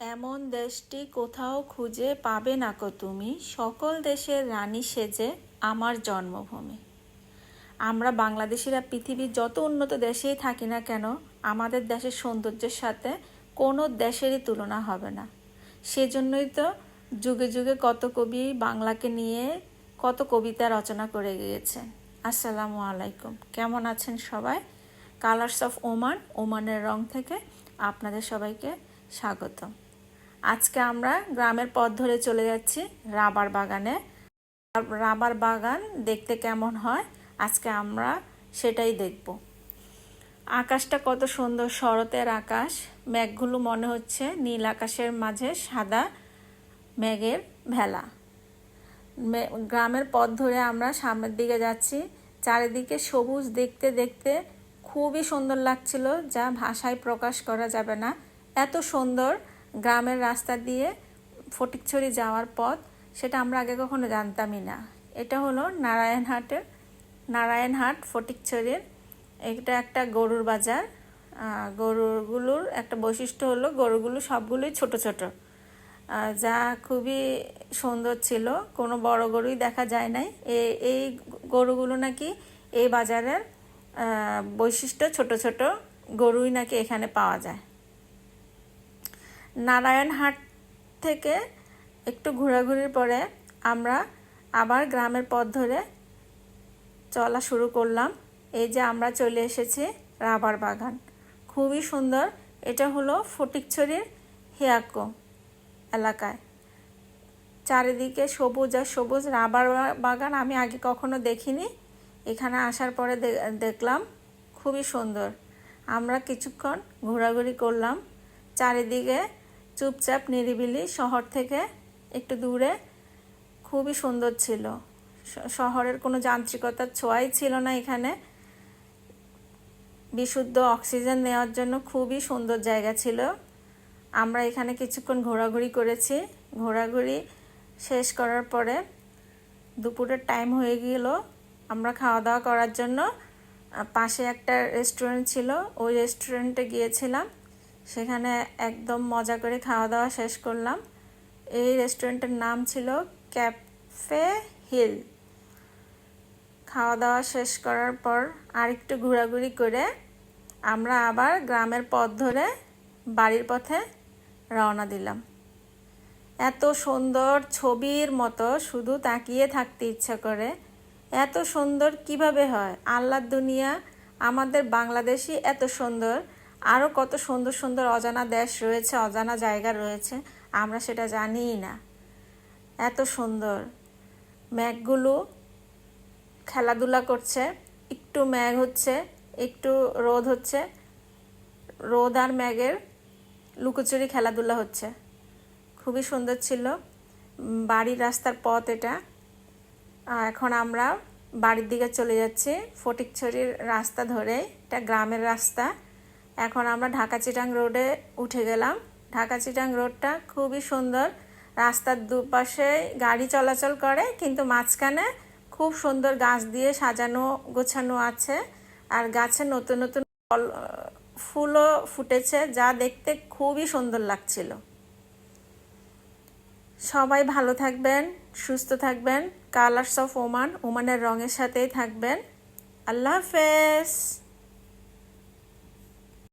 এমন দেশটি কোথাও খুঁজে পাবে না কো তুমি। সকল দেশের রানী সেজে আমার জন্মভূমি। আমরা বাংলাদেশিরা পৃথিবীর যত উন্নত দেশেই থাকি না কেন, আমাদের দেশের সৌন্দর্যের সাথে কোনো দেশেরই তুলনা হবে না। সেজন্যই তো যুগে যুগে কত কবি বাংলাকে নিয়ে কত কবিতা রচনা করে গিয়েছে। আসসালামু আলাইকুম। কেমন আছেন সবাই? কালার্স অফ ওমান ওমানের রং থেকে আপনাদের সবাইকে স্বাগতম। আজকে আমরা গ্রামের পথ ধরে চলে যাচ্ছি রাবার বাগানে। রাবার বাগান দেখতে কেমন হয় আজকে আমরা সেটাই দেখব। আকাশটা কত সুন্দর, শরতের আকাশ। মেঘগুলো মনে হচ্ছে নীল আকাশের মাঝে সাদা মেঘের ভেলা। গ্রামের পথ ধরে আমরা সামনের দিকে যাচ্ছি। চারিদিকে সবুজ দেখতে দেখতে খুবই সুন্দর লাগছিল, যা ভাষায় প্রকাশ করা যাবে না। এত সুন্দর গ্রামের রাস্তা দিয়ে ফটিকছড়ি যাওয়ার পথ, সেটা আমরা আগে কখনো জানতামই না। এটা হলো নারায়ণহাটের, নারায়ণহাট ফটিকছড়ির এটা একটা গরুর বাজার। গরুগুলোর একটা বৈশিষ্ট্য হলো গরুগুলো সবগুলোই ছোট ছোট। যা খুবই সুন্দর ছিল, কোনো বড় গরুই দেখা যায় নাই। এই গরুগুলো নাকি এই বাজারের বৈশিষ্ট্য ছোট ছোট গরুই নাকি এখানে পাওয়া যায়। নারায়ণহাট থেকে একটু ঘোরাঘুরির পরে আমরা আবার গ্রামের পথ ধরে চলা শুরু করলাম। এই যে আমরা চলে এসেছি রাবার বাগান। খুবই সুন্দর। এটা হলো ফটিকছড়ির হিয়াকো এলাকায়। চারিদিকে সবুজ আর সবুজ রাবার বাগান আমি আগে কখনো দেখিনি। এখানে আসার পরে দেখলাম খুবই সুন্দর। আমরা কিছুক্ষণ ঘোরাঘুরি করলাম। চারিদিকে চুপচাপ, নিরিবিলি শহর থেকে একটু দূরে। খুবই সুন্দর ছিল। শহরের কোনো যান্ত্রিকতার ছোঁয়াই ছিল না এখানে। বিশুদ্ধ অক্সিজেন নেওয়ার জন্য খুবই সুন্দর জায়গা ছিল। আমরা এখানে কিছুক্ষণ ঘোরাঘুরি করেছি। ঘোরাঘুরি শেষ করার পরে দুপুরের টাইম হয়ে গেল আমরা খাওয়া দাওয়া করার জন্য। পাশে একটা রেস্টুরেন্ট ছিল। ওই রেস্টুরেন্টে গিয়েছিলাম। সেখানে একদম মজা করে খাওয়া দাওয়া শেষ করলাম। এই রেস্টুরেন্টের নাম ছিল ক্যাফে হিল। খাওয়া দাওয়া শেষ করার পর আরেকটু ঘোরাঘুরি করে আমরা আবার গ্রামের পথ ধরে বাড়ির পথে রওনা দিলাম। এত সুন্দর ছবির মতো শুধু তাকিয়ে থাকতে ইচ্ছা করে। এত সুন্দর কীভাবে হয়? আল্লাহর দুনিয়া, আমাদের বাংলাদেশই এত সুন্দর। আরও কত সুন্দর সুন্দর অজানা দেশ রয়েছে, অজানা জায়গা রয়েছে, আমরা সেটা জানিই না। এত সুন্দর। ম্যাঘগুলো খেলাধুলা করছে, একটু ম্যাঘ হচ্ছে, একটু রোদ হচ্ছে, রোদ আর ম্যাগের লুকোচুরি খেলাধুলা হচ্ছে। খুবই সুন্দর ছিল। বাড়ির রাস্তার পথ এটা। এখন আমরা বাড়ির দিকে চলে যাচ্ছি, ফটিকছড়ির রাস্তা ধরে, এটা গ্রামের রাস্তা। এখন আমরা ঢাকা চিটাং রোডে উঠে গেলাম। ঢাকা চিটাং রোডটা খুবই সুন্দর। রাস্তার দুপাশে গাড়ি চলাচল করে, কিন্তু মাঝখানে খুব সুন্দর গাছ দিয়ে সাজানো গোছানো আছে। আর গাছে নতুন নতুন ফল ফুলও ফুটেছে, যা দেখতে খুবই সুন্দর লাগছিল। সবাই ভালো থাকবেন, সুস্থ থাকবেন। কালার্স অফ ওমান ওমানের রঙের সাথেই থাকবেন। আল্লাহ হাফেজ।